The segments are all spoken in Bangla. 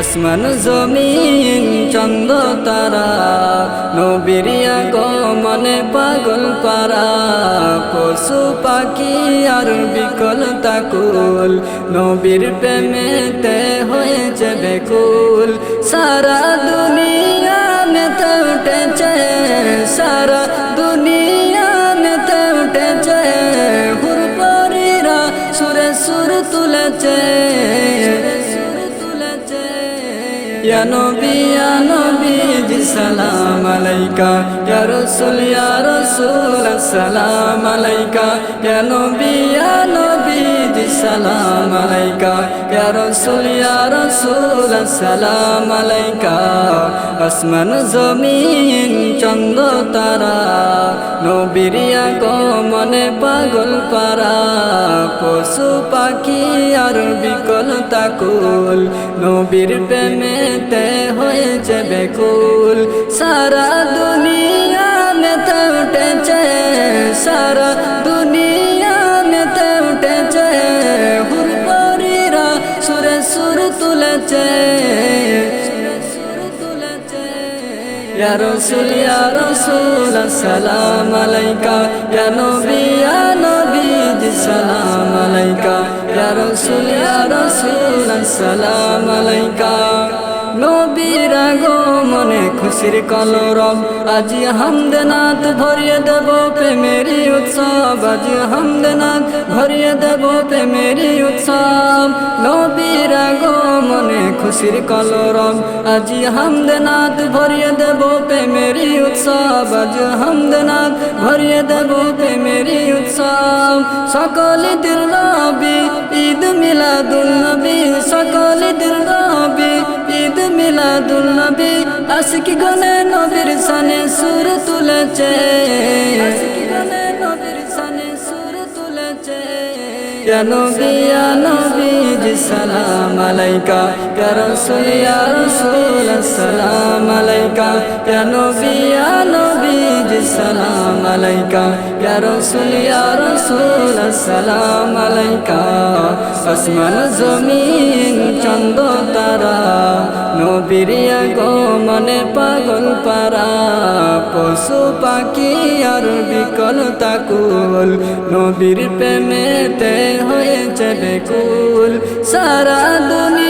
আসমান জমিন চন্দ তারা নবীরিয়া মনে পাগল পারা, পশু পাখি আর বিকল তাকুল, নবীর প্রেমেতে হয়েছে বেকুল সারা দুনিয়া মেতে উঠেছে নবী নবী, জি সালাম আলাইকা। ইয়া আসসালাম আলাইকা। ইয়া নবী ইয়া নবী, জি সালাম আলাইকা। ইয়া আসমান, জমিন চন্দ তারা। নবীরিয়া গো মনে পাগল পারা, পশু পাখি আর বিকল তাকুল। নবীর প্রেমেতে হয়েছে বেকুল সারা দুনিয়া মেতে উঠেছে, সারা দুনিয়া মেতে উঠেছে। হুরপরিরা সুরে সুর তুলেছে। রাসূল রাসূল আসসালাম আলাইকা। নবী নবী জি সালাম আলাইকা। রাসূল রাসূল আসসালাম আলাইকা। নবীর খুশির কলরব আজি হামদনাথ ভরিয়ে দেব প্রেমেরি উৎসব। আজি হামদনাথ ভরিয়ে দেব প্রেমেরি উৎসব। নবীর আগমনে খুশির কলরব আজি হামদনাথ ভরিয়ে দেব প্রেমেরি উৎসব। আজ হামদনাথ ভরিয়ে দেব প্রেমেরি উৎসব। সকল দিল নবী, ঈদ মিলাদুল নবী, সকল দিল নবী ঈদ মিলাদুল নবী, আশিকি গনে নবীর সানে সুর তুলেছে। নবী সালাম আলাইকা। ইয়া রাসূল ইয়া রাসূল আসসালাম আলাইকা। ইয়া নবী ইয়া নবী সালাম আলাইকা। ইয়া রাসূল ইয়া রাসূল আসসালাম আলাইকা। আসমান, জমিন, চন্দ, তারা। নবীরিয়া গো মনে পাগল পারা। পশু, পাখি আর বিকল তাকুল। নবীর প্রেমেতে হয়েছে বেকুল। সারা দুনিয়া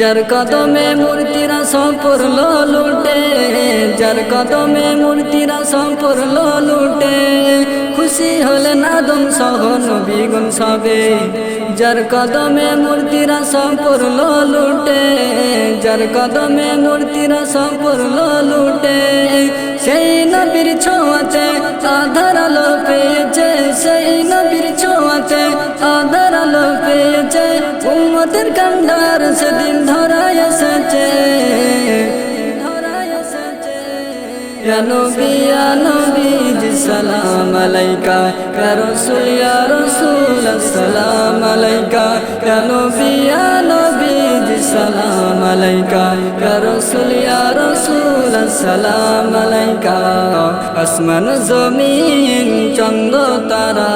যার কদমে মূর্তিরা সম্পূর্ণ লুটে, যার কদমে মূর্তিরা সম্পূর্ণ লুটে, খুশি হলেন আদম সহ নবী গুণ সবে। যার কদমে মূর্তিরা সম্পূর্ণ লুটে, যার কদমে মূর্তিরা সম্পূর্ণ লুটে, সেই নবীর ছোঁয়াতে আধার আলো পেয়েছে, সেই নবীর ছোঁয়াতে আধার আলো পেয়েছে। উম্মতের কান্ডার সেদিন নবী নবী জি সালাম আলাইকা। রাসূল রাসূল আসসালাম আলাইকা। নবী ইয়া নবী সালাম রাসূল আসসালাম আলাইকা। আসমান, জমিন চন্দ তারা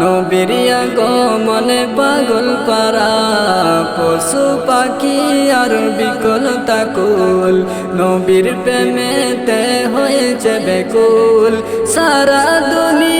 নবীরিয়া গো মনে পাগল পারা। পশু, পাখি আর বিকল তাকুল, নবীর প্রেমেতে হয়েছে বেকুল সারা দুনিয়া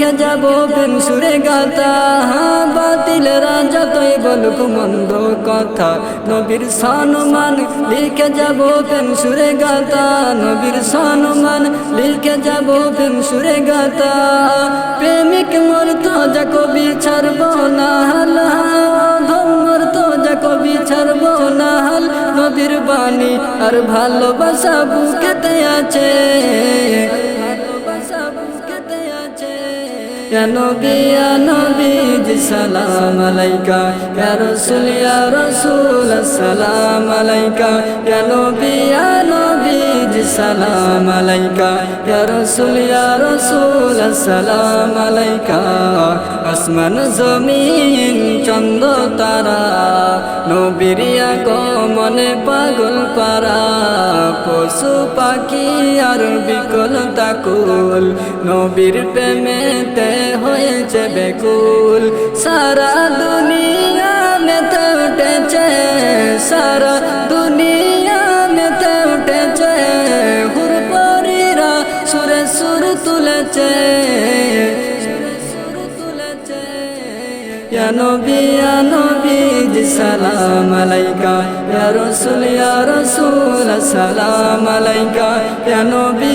লিখে যাব প্রেম সুরে গাতা। হ্যাঁ, বাতিলেরা যতই বলুক মন্দ কথা। নবীর সম্মান লিখে যাব প্রেম সুরে গাতা। নবীর সম্মান লিখে যাব প্রেম সুরে গাতা। প্রেমিক মোর তো যা কবি না হাল। ধর্মর তো যা কবি না হাল। নদীর বাণী আর ভালোবাসা বুকেতে আছে। কেন নবী ইয়া নবী সালাম আলাইকা ইয়া রাসূল ইয়া সালাম আলাইকা ইয়া নবী ইয়া নবী সালাম আলাইকা ইয়া রাসূল ইয়া সালাম আলাইকা আসমান জমিন চন্দ্র তারা নবীর ইয়া মনে পাগল পারা পশু পাখি আর বিকলতা কুল নবীর প্রেমেতে হয়েছে বেকুল সারা ইয়া নবী ইয়া নবী, জি সালাম আলাইকা। ইয়া রাসূল ইয়া রাসূল, সালাম আলাইকা। ইয়া নবী